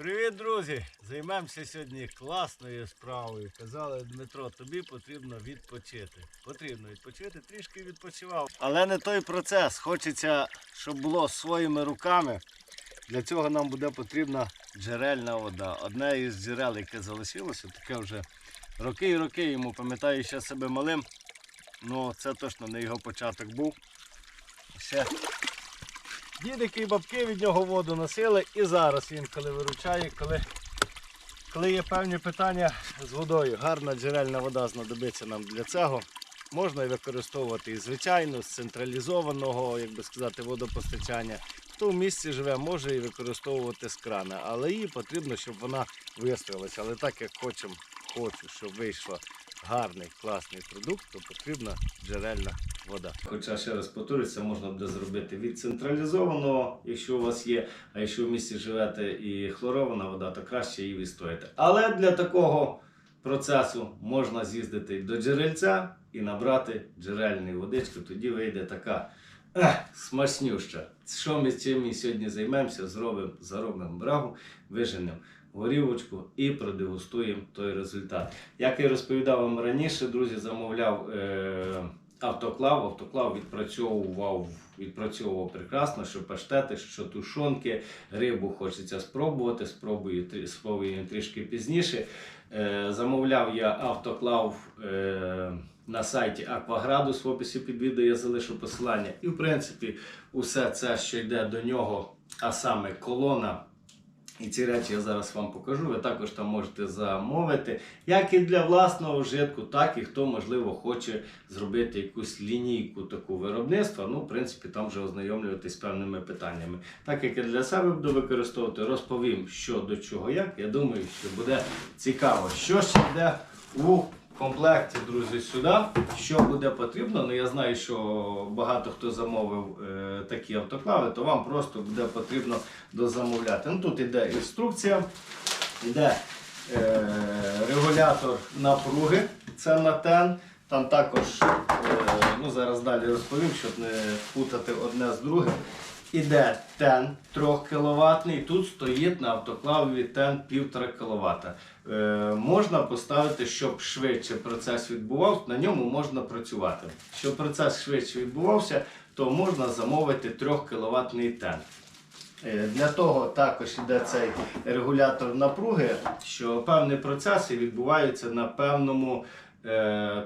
Привіт, друзі! Займемося сьогодні класною справою. Казали Дмитро, тобі потрібно відпочити. Потрібно відпочити, трішки відпочивав. Але не той процес. Хочеться, щоб було своїми руками. Для цього нам буде потрібна джерельна вода. Одне із джерел, яке залишилося, таке вже роки і роки йому, пам'ятаю ще себе малим. Ну це точно не його початок був. Ще Дідики і бабки від нього воду носили і зараз він коли виручає, коли, коли є певні питання з водою. Гарна джерельна вода знадобиться нам для цього. Можна використовувати і звичайно, з централізованого, як би сказати, водопостачання. Хто в місті живе, може і використовувати з крана, але їй потрібно, щоб вона вистоялася. Але так як хочемо, хочу, щоб вийшла гарний, класний продукт, то потрібна джерельна вода. Хоча ще раз повторюсь, можна буде зробити від централізованого, якщо у вас є, а якщо в місті живете і хлорована вода, то краще її відстояти. Але для такого процесу можна з'їздити до джерельця і набрати джерельної водички, тоді вийде така ех, смачнюща. Що ми чим ми сьогодні займемося, зробимо, заробимо брагу, виженемо горівочку і продегустуємо той результат. Як я розповідав вам раніше, друзі, замовляв е, автоклав. Автоклав відпрацьовував, відпрацьовував прекрасно, що паштети, що тушонки, рибу хочеться спробувати. Спробую, спробую трішки пізніше. Е, замовляв я автоклав. Е, на сайті Акваградус в описі під відео я залишу посилання. І в принципі, усе це, що йде до нього, а саме колона, і ці речі я зараз вам покажу. Ви також там можете замовити, як і для власного вжитку, так і хто, можливо, хоче зробити якусь лінійку таку виробництва. Ну, в принципі, там вже ознайомлюватись з певними питаннями. Так як я для себе буду використовувати, розповім, що до чого, як. Я думаю, що буде цікаво, що ще йде у комплекті, друзі, сюди. Що буде потрібно, ну я знаю, що багато хто замовив е, такі автоклави, то вам просто буде потрібно дозамовляти. Ну, тут іде інструкція, іде е, регулятор напруги, це на тен. Там також, е, ну зараз далі розповім, щоб не путати одне з другим. Іде тен 3 кВт, тут стоїть на автоклаві тен 1,5 кВт. Е, можна поставити, щоб швидше процес відбувався, на ньому можна працювати. Щоб процес швидше відбувався, то можна замовити 3 кВт тен. Е, Для того також йде цей регулятор напруги, що певні процеси відбуваються на певному,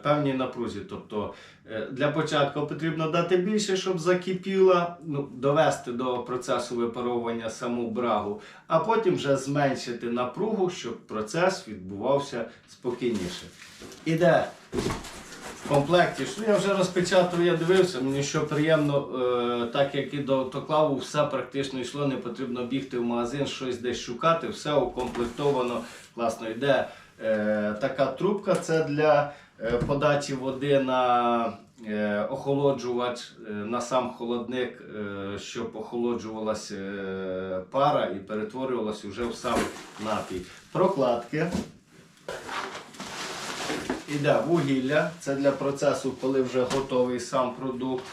певній напрузі. Тобто е, для початку потрібно дати більше, щоб закипіла, ну, довести до процесу випаровування саму брагу, а потім вже зменшити напругу, щоб процес відбувався спокійніше. Іде в комплекті, що я вже розпечатав, я дивився, мені що приємно, е, так як і до автоклаву, все практично йшло, не потрібно бігти в магазин, щось десь шукати, все укомплектовано класно. Йде е, така трубка, це для е, подачі води на е, охолоджувач, е, на сам холодник, е, щоб охолоджувалася е, пара і перетворювалася вже в сам напій. Прокладки. Іде вугілля, це для процесу, коли вже готовий сам продукт.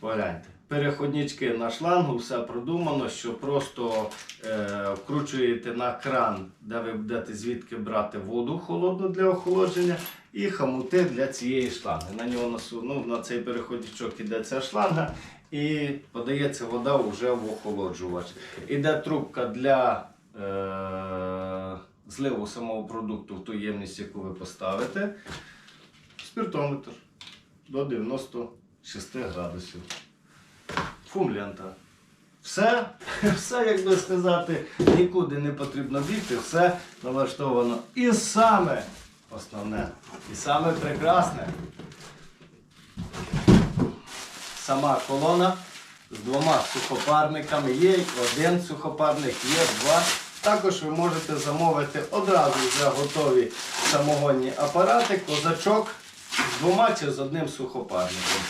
Погляньте. Переходнички на шлангу, все продумано, що просто е, вкручуєте на кран, де ви будете звідки брати воду холодну для охолодження, і хамути для цієї шланги. На нього ну, на цей переходничок іде ця шланга і подається вода вже в охолоджувач. Іде трубка для е, зливу самого продукту в ту ємність, яку ви поставите. Спіртометр до 96 градусів. Фумлента. Все, все, як би сказати, нікуди не потрібно бігти, все налаштовано. І саме основне, і саме прекрасне. Сама колона з двома сухопарниками. Є один сухопарник, є два. Також ви можете замовити одразу вже готові самогонні апарати, козачок з двома чи з одним сухопарником.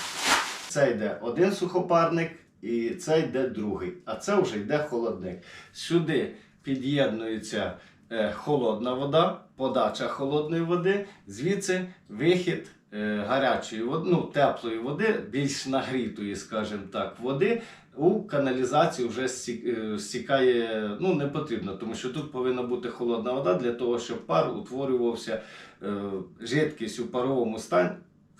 Це йде один сухопарник і це йде другий. А це вже йде холодник. Сюди під'єднується е, холодна вода, подача холодної води, звідси вихід е, гарячої води, ну, теплої води, більш нагрітої, скажімо так, води у каналізацію вже е, стікає, ну не потрібно, тому що тут повинна бути холодна вода для того, щоб пар утворювався, жидкість у паровому стані.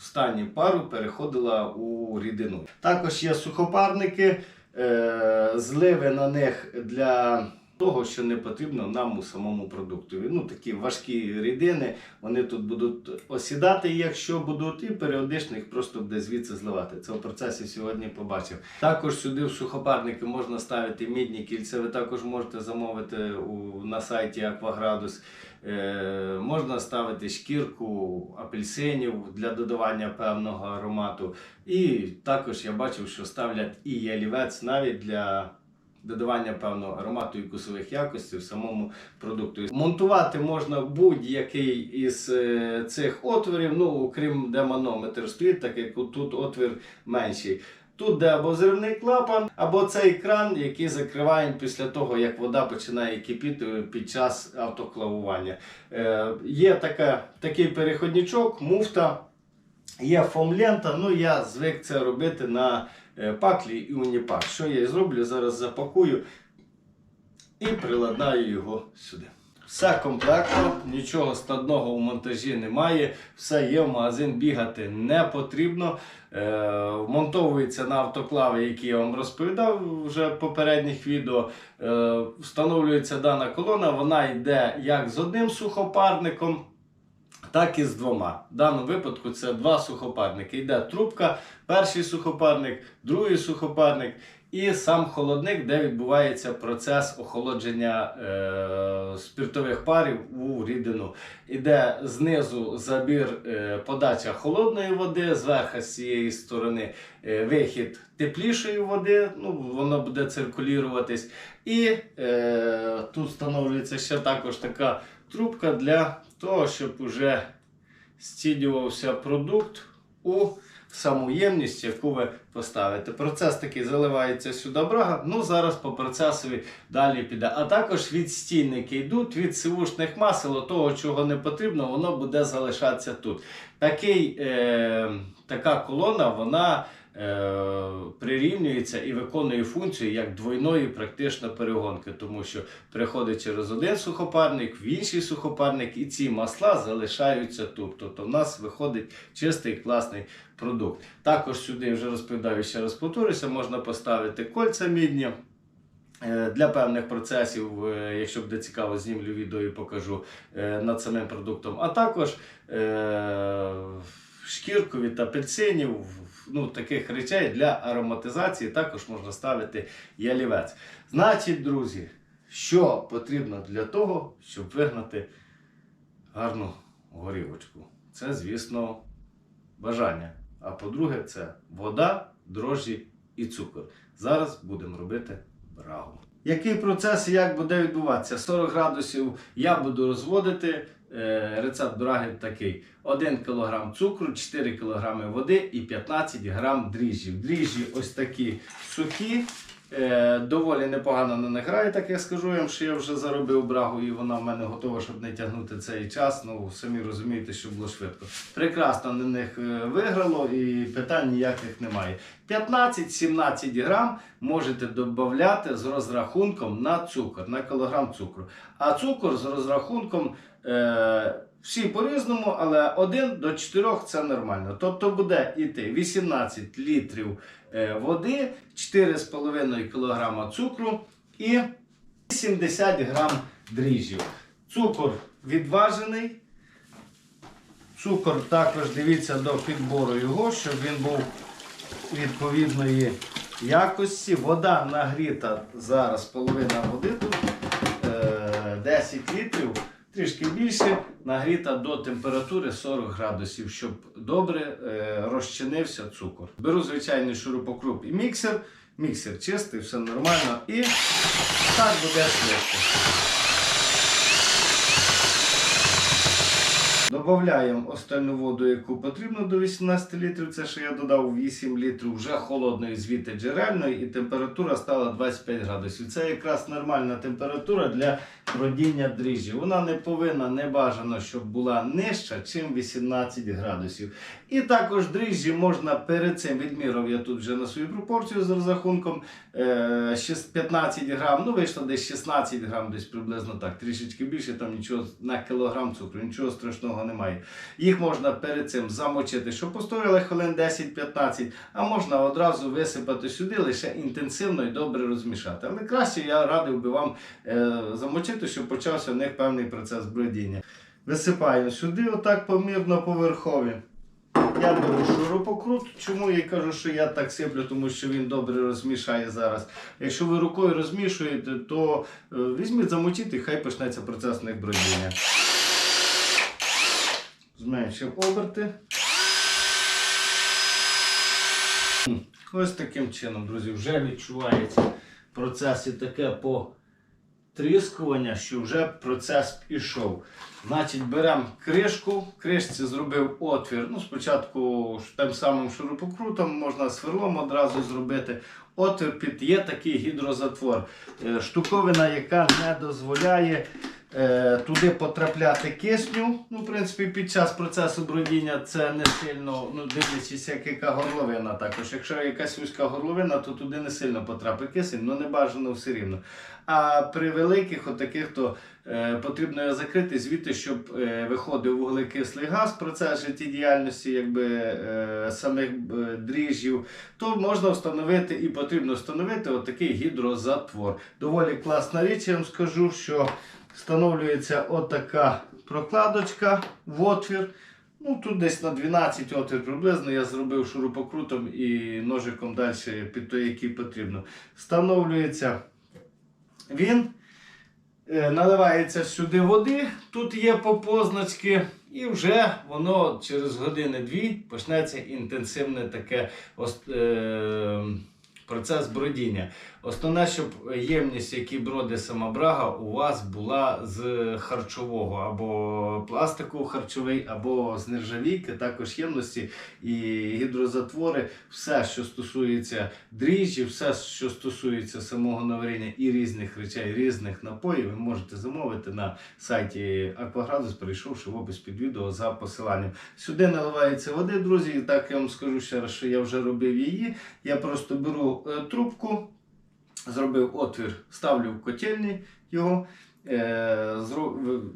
В пару переходила у рідину. Також є сухопарники, е, зливи на них для того, що не потрібно нам у самому продуктові. Ну, такі важкі рідини, вони тут будуть осідати, якщо будуть, і періодично їх просто буде звідси зливати. Це в процесі сьогодні побачив. Також сюди в сухопарники можна ставити мідні кільця. Ви також можете замовити у, на сайті Акваградус. Е, можна ставити шкірку апельсинів для додавання певного аромату. І також я бачив, що ставлять і ялівець навіть для додавання певного аромату і вкусових якостей в самому продукту. Монтувати можна будь-який із е, цих отворів, ну окрім де манометр стоїть, так як тут отвір менший. Тут де або зривний клапан, або цей кран, який закриваємо після того, як вода починає кипіти під час автоклавування. Е, є така, такий переходничок, муфта, є фомлента. Ну я звик це робити на е, паклі і уніпак. Що я зроблю? Зараз запакую і приладнаю його сюди. Все комплектно, нічого складного в монтажі немає, все є, в магазин бігати не потрібно. Е, вмонтовується на автоклави, які я вам розповідав вже в попередніх відео. Е, встановлюється дана колона, вона йде як з одним сухопарником, так і з двома. В даному випадку це два сухопарники. Йде трубка, перший сухопарник, другий сухопарник і сам холодник, де відбувається процес охолодження е, спиртових парів у рідину. Іде знизу забір е, подача холодної води, зверху з цієї сторони е, вихід теплішої води, ну, воно буде циркулюватись. І е, тут встановлюється ще також така трубка для того, щоб уже стідювався продукт у саму ємність, яку ви поставите. Процес такий заливається сюди брага. Ну зараз по процесові далі піде. А також відстійники йдуть від сивушних масел, того, чого не потрібно, воно буде залишатися тут. Такий, е, така колона, вона. Е, Прирівнюється і виконує функцію як двойної практично перегонки, тому що приходить через один сухопарник, в інший сухопарник, і ці масла залишаються тут. Тобто в нас виходить чистий класний продукт. Також сюди вже розповідаю, ще раз повторюся, можна поставити кольця мідні. е, Для певних процесів, якщо буде цікаво, знімлю відео і покажу е, над самим продуктом. А також шкірку від апельсинів, ну, таких речей для ароматизації також можна ставити ялівець. Значить, друзі, що потрібно для того, щоб вигнати гарну горівочку? Це, звісно, бажання. А по-друге, це вода, дрожжі і цукор. Зараз будемо робити брагу. Який процес і як буде відбуватися? 40 градусів я буду розводити. Е, Рецепт браги такий: 1 кг цукру, 4 кг води і 15 г дріжджів. Дріжджі ось такі сухі. Е, доволі непогано на них грає, так я скажу вам, що я вже заробив брагу і вона в мене готова, щоб не тягнути цей час. Ну, самі розумієте, що було швидко. Прекрасно на них е, виграло і питань ніяких немає. 15-17 грам можете додати з розрахунком на цукор, на кілограм цукру. А цукор з розрахунком. Е, всі по-різному, але 1 до 4 це нормально. Тобто буде йти 18 літрів е, води, 4,5 кг цукру і 70 грам дріжджів. Цукор відважений. Цукор також дивіться до підбору його, щоб він був відповідної якості. Вода нагріта зараз половина води тут е, 10 літрів, трішки більше, нагріта до температури 40 градусів, щоб добре е, розчинився цукор. Беру звичайний шурупокруп і міксер. Міксер чистий, все нормально. І так буде швидко. Додаємо остальну воду, яку потрібно до 18 літрів. Це що я додав 8 літрів вже холодної звідти джерельної, і температура стала 25 градусів. Це якраз нормальна температура для родіння дріжджі. Вона не повинна, не бажано, щоб була нижча, чим 18 градусів. І також дріжджі можна перед цим відміряв я тут вже на свою пропорцію з розрахунком е, 15 грам, ну вийшло десь 16 грам, десь приблизно так, трішечки більше, там нічого на кілограм цукру, нічого страшного немає. Їх можна перед цим замочити, щоб постояли хвилин 10-15, а можна одразу висипати сюди, лише інтенсивно і добре розмішати. Але краще я радив би вам е, замочити, щоб почався в них певний процес бродіння. Висипаю сюди, отак помірно поверхові. Я беру шурупокрут. Чому я кажу, що я так сиплю, тому що він добре розмішає зараз. Якщо ви рукою розмішуєте, то е, візьміть, замочіть і хай почнеться процес них. Зменшив оберти. Ось таким чином, друзі, вже відчувається процес і таке потріскування, що вже процес пішов. Значить, беремо кришку, кришці зробив отвір. Ну, спочатку тим самим шурупокрутом, можна сверлом одразу зробити. Отвір під є такий гідрозатвор. Е, Штуковина, яка не дозволяє туди потрапляти кисню. Ну, в принципі, під час процесу бродіння це не сильно, ну, дивлячись, як яка горловина також. Якщо якась вузька горловина, то туди не сильно потрапить кисень, але не бажано все рівно. А при великих отаких, то е, потрібно його закрити звідти, щоб е, виходив вуглекислий газ, процес життєдіяльності якби, е, самих е, дріжджів, то можна встановити і потрібно встановити отакий гідрозатвор. Доволі класна річ, я вам скажу, що встановлюється отака прокладочка в отвір. Ну, тут десь на 12 отвір приблизно я зробив шурупокрутом і ножиком далі під той, який потрібно. Встановлюється він, е, наливається сюди води, тут є по позначки, і вже воно через години-дві почнеться інтенсивне таке ос- е, процес бродіння. Основне, щоб ємність, які броди сама брага, у вас була з харчового або пластику харчовий, або з нержавійки, також ємності і гідрозатвори, все, що стосується дріжджі, все, що стосується самого наваріння і різних речей, різних напоїв, ви можете замовити на сайті Акваградус, перейшовши в опис під відео за посиланням. Сюди наливається води, друзі, і так я вам скажу ще раз, що я вже робив її. Я просто беру е, трубку, зробив отвір, ставлю в котельні його. Е,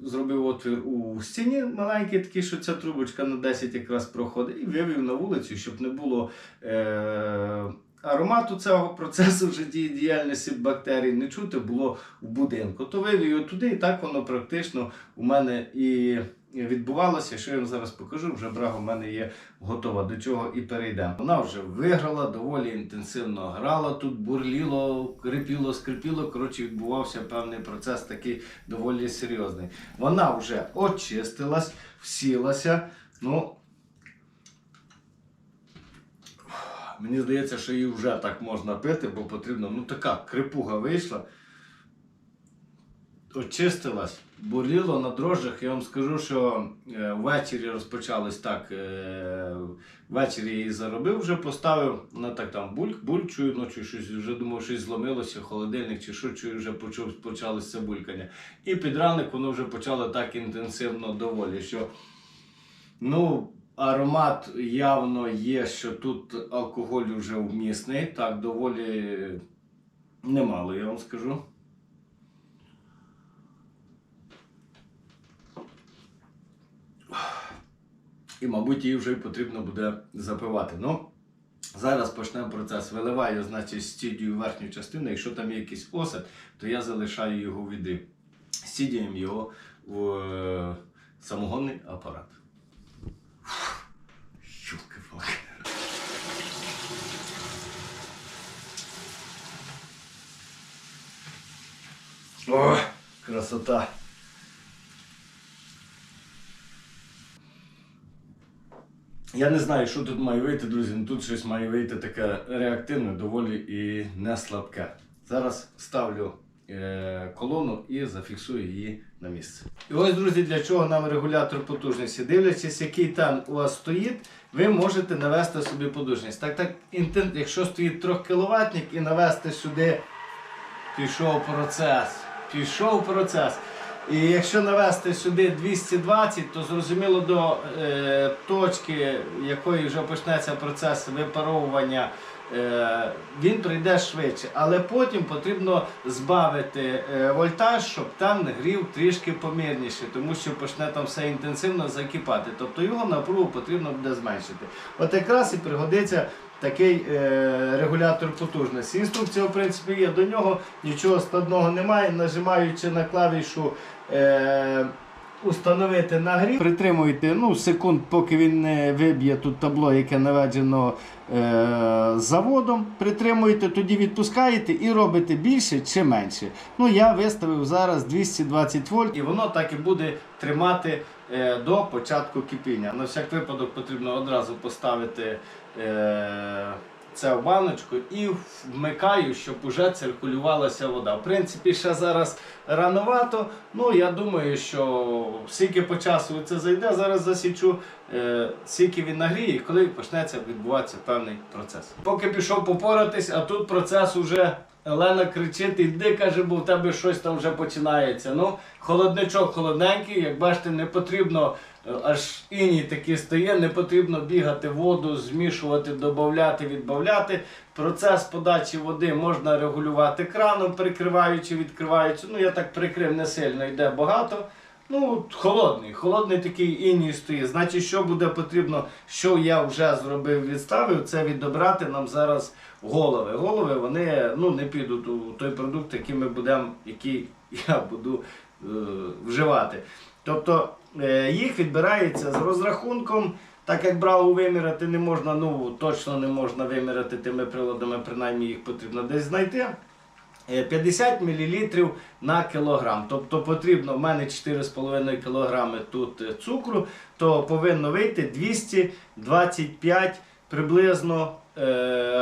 зробив отвір у стіні маленький, такий, що ця трубочка на 10 якраз проходить, і вивів на вулицю, щоб не було е, аромату цього процесу життєдіяльності бактерій, не чути було в будинку. То вивів його туди, і так воно практично у мене і відбувалося. Що я вам зараз покажу, вже брага в мене є готова. До чого і перейдемо. Вона вже виграла, доволі інтенсивно грала тут, бурліло, крипіло, скрипіло. Коротше, відбувався певний процес такий доволі серйозний. Вона вже очистилась, всілася. Ну, Мені здається, що її вже так можна пити, бо потрібно. Ну така крипуга вийшла. Очистилась, боліло на дрожжах. Я вам скажу, що е, ввечері розпочалось так. Е, ввечері її заробив, вже поставив. Вона так там бульк, буль, чую ночі щось вже думав, щось зломилося, холодильник чи що, чую, вже почув, почалося булькання. І під ранок воно вже почало так інтенсивно доволі. що Ну, аромат явно є, що тут алкоголь вже вмісний, так, доволі немало, я вам скажу. І, мабуть, її вже потрібно буде запивати. Ну, зараз почнемо процес. Виливаю, значить, стідію верхню частину. Якщо там є якийсь осад, то я залишаю його віди. Стідіємо його в е, самогонний апарат. Ёлки-палки. О, красота. Я не знаю, що тут має вийти, друзі. Ну тут щось має вийти таке реактивне, доволі і не слабке. Зараз ставлю е, колону і зафіксую її на місце. І ось, друзі, для чого нам регулятор потужності. Дивлячись, який там у вас стоїть, ви можете навести собі потужність. Так, так, якщо стоїть 3 кВт і навести сюди, пішов процес. Пішов процес. І якщо навести сюди 220, то зрозуміло до е, точки, якої вже почнеться процес випаровування, е, він прийде швидше. Але потім потрібно збавити е, вольтаж, щоб там грів трішки помірніше, тому що почне там все інтенсивно закипати. Тобто його напругу потрібно буде зменшити. От якраз і пригодиться такий е, регулятор потужності. Інструкція, в принципі, є до нього, нічого складного немає. Нажимаючи на клавішу. Е, Установити нагрів. Притримуйте ну, секунд, поки він не виб'є тут табло, яке наведено е, заводом. Притримуєте, тоді відпускаєте і робите більше чи менше. Ну, я виставив зараз 220 вольт, і воно так і буде тримати до початку кипіння. На всяк випадок потрібно одразу поставити. Е, це в баночку і вмикаю, щоб уже циркулювалася вода. В принципі, ще зараз рановато. Ну я думаю, що скільки по часу це зайде, зараз засічу, е, скільки він нагріє, коли почнеться відбуватися певний процес. Поки пішов попоратись, а тут процес уже. Олена кричить, іди, каже, бо в тебе щось там вже починається. Ну, холодничок холодненький, як бачите, не потрібно аж іній такий стає, не потрібно бігати воду, змішувати, додати, відбавляти. Процес подачі води можна регулювати краном, прикриваючи, відкриваючи. Ну, я так прикрив не сильно, йде багато. Ну, холодний, холодний такий іній стоїть. Значить, що буде потрібно, що я вже зробив, відставив, це відобрати нам зараз голови. Голови вони ну, не підуть у той продукт, який ми будемо, який я буду е, вживати. Тобто їх відбирається з розрахунком. Так як браву виміряти не можна, ну точно не можна виміряти тими приладами, принаймні їх потрібно десь знайти. Е, 50 мл на кілограм. Тобто потрібно в мене 4,5 кг тут е, цукру, то повинно вийти 225 приблизно е,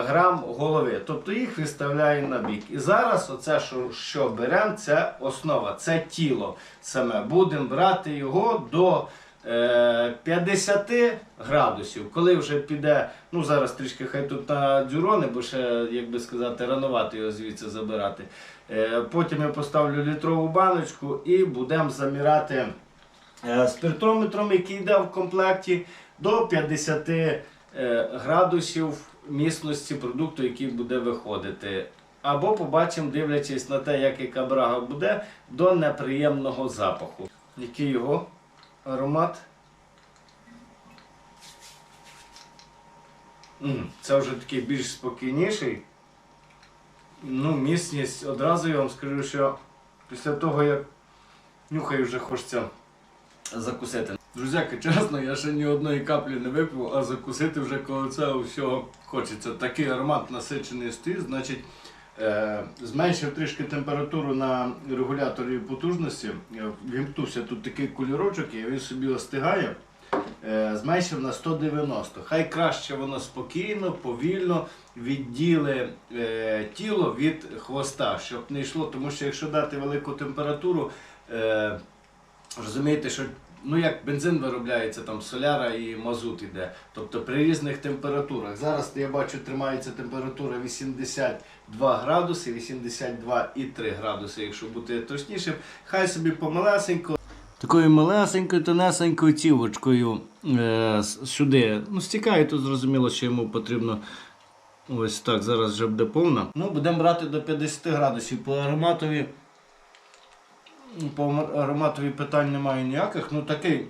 грам голови. Тобто їх виставляю на бік. І зараз оце, що, що беремо, це основа, це тіло саме. Будемо брати його до. е, 50 градусів, коли вже піде, ну зараз трішки хай тут на дзюрони, бо ще, як би сказати, ранувати його звідси забирати. Е, Потім я поставлю літрову баночку і будемо заміряти е, спиртометром, який йде в комплекті, до 50 е, градусів міцності продукту, який буде виходити. Або побачимо, дивлячись на те, як яка брага буде, до неприємного запаху. Який його аромат? Це вже такий більш спокійніший. Ну, міцність одразу я вам скажу, що після того, як нюхаю, вже хочеться закусити. Друзяки, чесно, я ще ні одної каплі не випив, а закусити вже коли це всього хочеться. Такий аромат насичений стоїть, значить. Е, зменшив трішки температуру на регуляторі потужності. Вімкнувся тут такий кольорочок, і він собі остигає. Е, Зменшив на 190. Хай краще воно спокійно, повільно відділи е, тіло від хвоста, щоб не йшло. Тому що якщо дати велику температуру, е, розумієте, що ну як бензин виробляється, там соляра і мазут іде. Тобто при різних температурах. Зараз я бачу, тримається температура 82 градуси, 82,3 градуси, якщо бути точнішим. Хай собі помалесенько. Такою малесенькою, тонесенькою цівочкою е, сюди. Ну, стікає тут зрозуміло, що йому потрібно. Ось так, зараз вже буде повна. Ну, будемо брати до 50 градусів по ароматові. Ну, По ароматові питань немає ніяких. Ну такий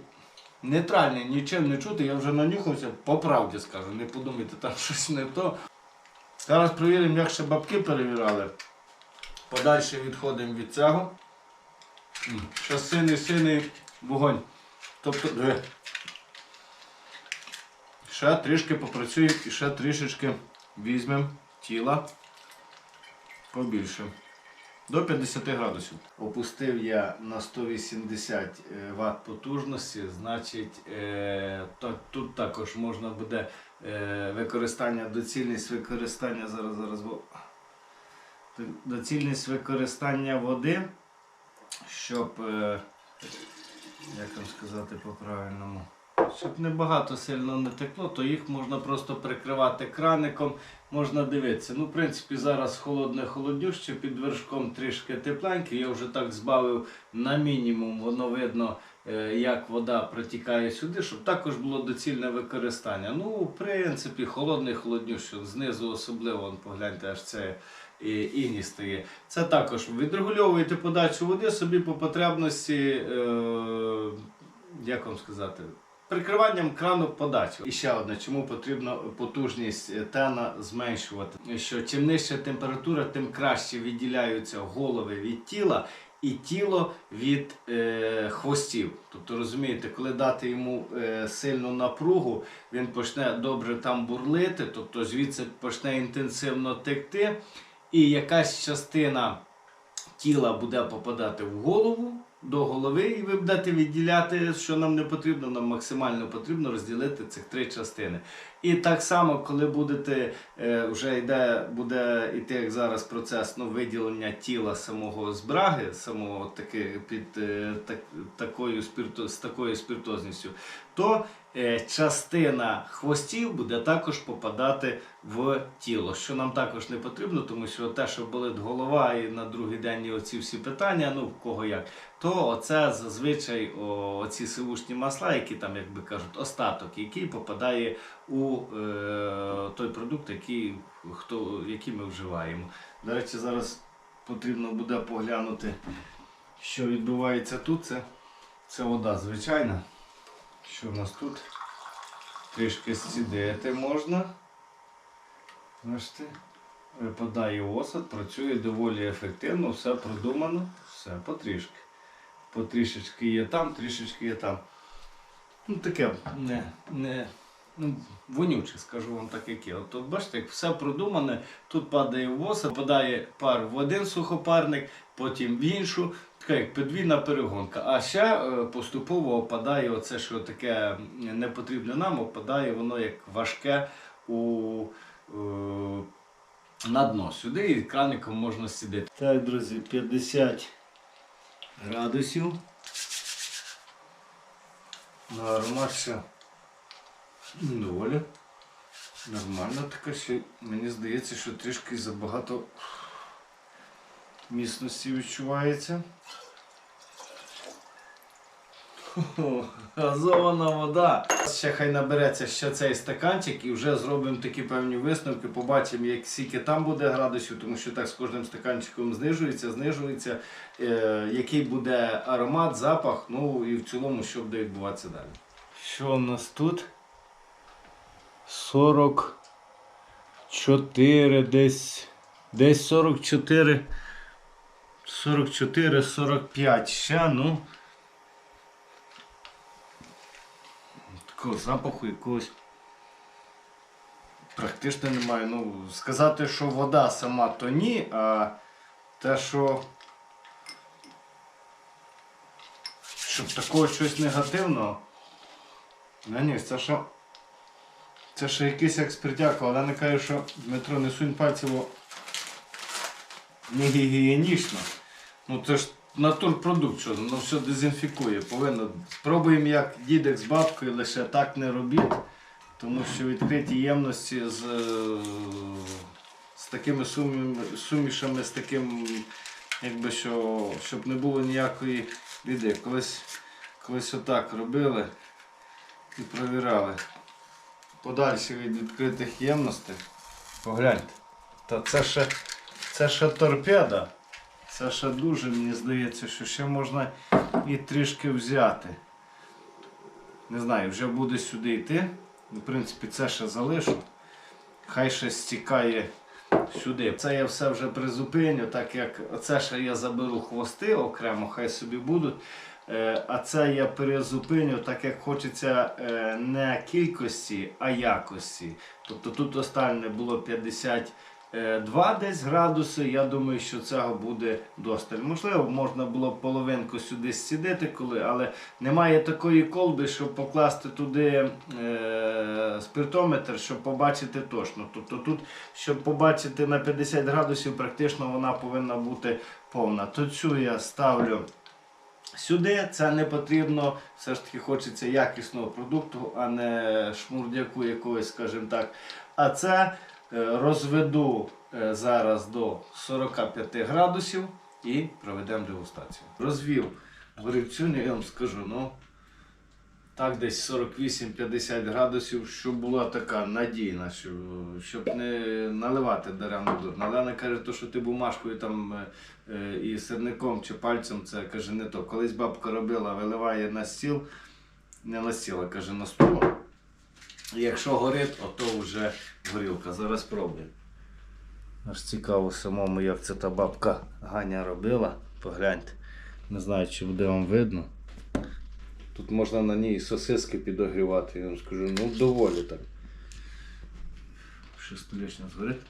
нейтральний, нічим не чути. Я вже нанюхався, по правді скажу. Не подумайте, там щось не то. Зараз перевіримо, як ще бабки перевіряли. Подальше відходимо від цього. Ще синий синий вогонь. Тобто, диви. Ще трішки попрацюємо і ще трішечки візьмемо тіла побільше. До 50 градусів. Опустив я на 180 Вт потужності, значить е, тут також можна буде е, використання, доцільність використання зараз, зараз, доцільність використання води, щоб, е, як вам сказати по-правильному, Щоб не багато сильно не текло, то їх можна просто прикривати краником, можна дивитися. Ну, в принципі, зараз холодне холоднюще, під вершком трішки тепленьке. Я вже так збавив на мінімум, воно видно, е, як вода протікає сюди, щоб також було доцільне використання. Ну, в принципі, холодний холоднюще, знизу особливо, вон, погляньте, аж це іні стає. Це також відрегульовуєте подачу води собі по потребності, е, як вам сказати, прикриванням крану подачі. І ще одне, чому потрібно потужність тена зменшувати. Що чим нижча температура, тим краще відділяються голови від тіла. І тіло від е, хвостів. Тобто, розумієте, коли дати йому е, сильну напругу, він почне добре там бурлити, тобто звідси почне інтенсивно текти, і якась частина тіла буде попадати в голову до голови, і ви будете відділяти, що нам не потрібно, нам максимально потрібно розділити цих три частини. І так само, коли будете е, вже йде, буде йти як зараз процес ну, виділення тіла самого з браги, самого таки, під е, так, такою спірто, з такою спіртозністю, то частина хвостів буде також попадати в тіло, що нам також не потрібно, тому що те, що болить голова і на другий день і оці всі питання, ну в кого як, то оце зазвичай оці сивушні масла, які там, як би кажуть, остаток, який попадає у е, той продукт, який, хто, який ми вживаємо. До речі, зараз потрібно буде поглянути, що відбувається тут. Це, це вода звичайна. Що в нас тут? Трішки зцідити можна. Бачите? Випадає осад, працює доволі ефективно, все продумано, все потрішки. Потрішечки є там, трішечки є там. Ну таке не, не ну, вонюче, скажу вам так, як є. От, от бачите, як все продумане, тут падає осад, попадає пар в один сухопарник, потім в іншу. Така як подвійна перегонка. А ще е, поступово опадає оце, що таке не потрібне нам, опадає воно як важке у, е, на дно сюди і краником можна сидіти. Так, друзі, 50 градусів. На аромат ще доволі нормально таке, що мені здається, що трішки забагато міцності відчувається. Газована вода. Ще хай набереться ще цей стаканчик і вже зробимо такі певні висновки. Побачимо, як скільки там буде градусів, тому що так з кожним стаканчиком знижується, знижується, е, який буде аромат, запах, ну і в цілому, що буде відбуватися далі. Що у нас тут? 44, десь, десь 44. 44-45 ще, ну. Такого запаху якогось практично немає. Ну, сказати, що вода сама, то ні, а те, що. Щоб такого щось негативного. Ну ні, це що. Це ще якийсь експертяк, але не кажу, що Дмитро не сунь пальців, бо не гігієнічно. Ну це ж натурпродукт, що воно все дезінфікує. Повинно. Спробуємо як дідек з бабкою, лише так не робіть, тому що відкриті ємності з, е, з такими сумі- сумішами, з таким, якби що, щоб не було ніякої біди. Колись, колись отак робили і провіряли. Подальше від відкритих ємностей. Погляньте. Та це ще, це ще торпеда. Це ще дуже, мені здається, що ще можна і трішки взяти. Не знаю, вже буде сюди йти. В принципі, це ще залишу. Хай ще стікає сюди. Це я все вже призупиню, так як це ще я заберу хвости окремо, хай собі будуть. Е, А це я перезупиню, так як хочеться е, не кількості, а якості. Тобто тут останнє було 52 десь градуси. Я думаю, що цього буде досталь. Можливо, можна було б половинку сюди зцідити, коли, але немає такої колби, щоб покласти туди е, спиртометр, щоб побачити точно. Тобто тут, щоб побачити на 50 градусів, практично вона повинна бути повна. То цю я ставлю Сюди це не потрібно, все ж таки хочеться якісного продукту, а не шмурдяку якогось, скажімо так. А це е, розведу е, зараз до 45 градусів і проведемо дегустацію. Розвів горівцю, я вам скажу, ну так десь 48-50 градусів, щоб була така надійна, щоб, не наливати даремно дурно. Олена каже, то, що ти бумажкою там е, е, і сирником чи пальцем, це каже не то. Колись бабка робила, виливає на стіл, не на стіл, а каже на стол. Якщо горить, ото вже горілка. Зараз спробуємо. Аж цікаво самому, як це та бабка Ганя робила. Погляньте. Не знаю, чи буде вам видно. Тут можна на ній сосиски підогрівати, я вам скажу, ну доволі так. Шестолічна згорить.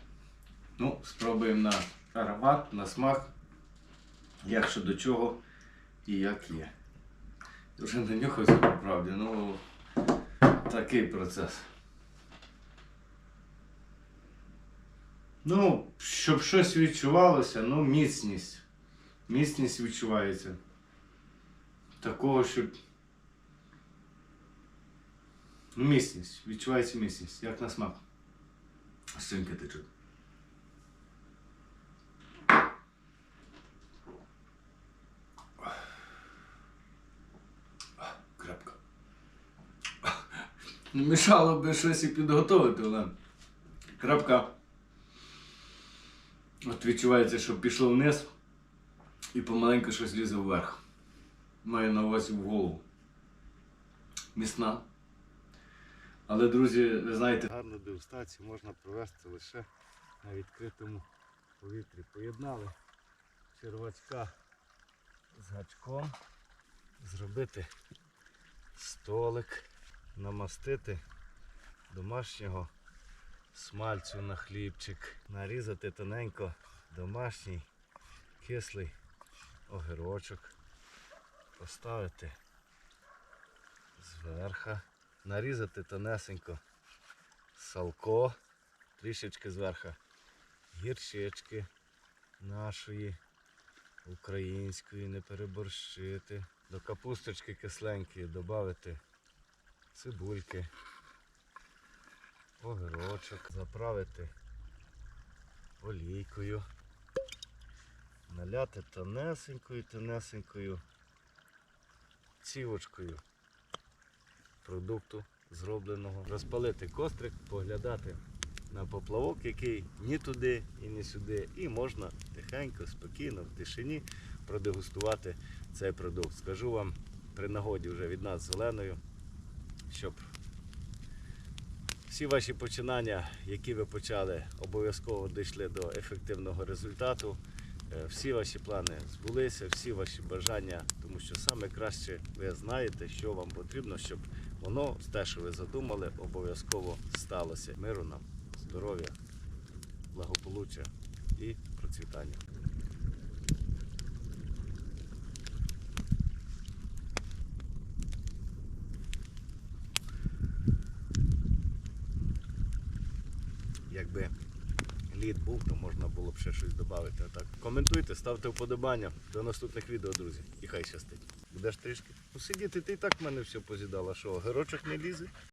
Ну, спробуємо на аромат, на смак, як що до чого і як є. Вже не нюхався, по правді, ну такий процес. Ну, щоб щось відчувалося, ну міцність. Міцність відчувається. Такого, щоб. Ну, міцність. Відчувається міцність, як на смак. Синьки течуть. Крапка. Не мішало би щось і підготовити, але крапка. От відчувається, що пішло вниз і помаленьку щось лізе вверх. Маю на увазі в голову. Місна. Але, друзі, ви знаєте, гарну дегустацію можна провести лише на відкритому повітрі. Поєднали червачка з гачком, зробити столик, намастити домашнього смальцю на хлібчик, нарізати тоненько домашній кислий огірочок, поставити зверха, нарізати тонесенько салко, трішечки зверха гірчички нашої української, не переборщити. До капусточки кисленької додати цибульки, огірочок, заправити олійкою, наляти тонесенькою, тонесенькою цівочкою продукту зробленого. Розпалити кострик, поглядати на поплавок, який ні туди і ні сюди. І можна тихенько, спокійно, в тишині продегустувати цей продукт. Скажу вам при нагоді вже від нас з Оленою, щоб всі ваші починання, які ви почали, обов'язково дійшли до ефективного результату. Е, Всі ваші плани збулися, всі ваші бажання, тому що саме краще ви знаєте, що вам потрібно, щоб воно те, що ви задумали, обов'язково сталося. Миру нам, здоров'я, благополуччя і процвітання. Якби лід був, то можна було б ще щось додати. А так коментуйте, ставте вподобання. До наступних відео, друзі. І хай щастить. Будеш трішки. Ну сидіти, ти і так в мене все позідала. Що, герочок не лізе?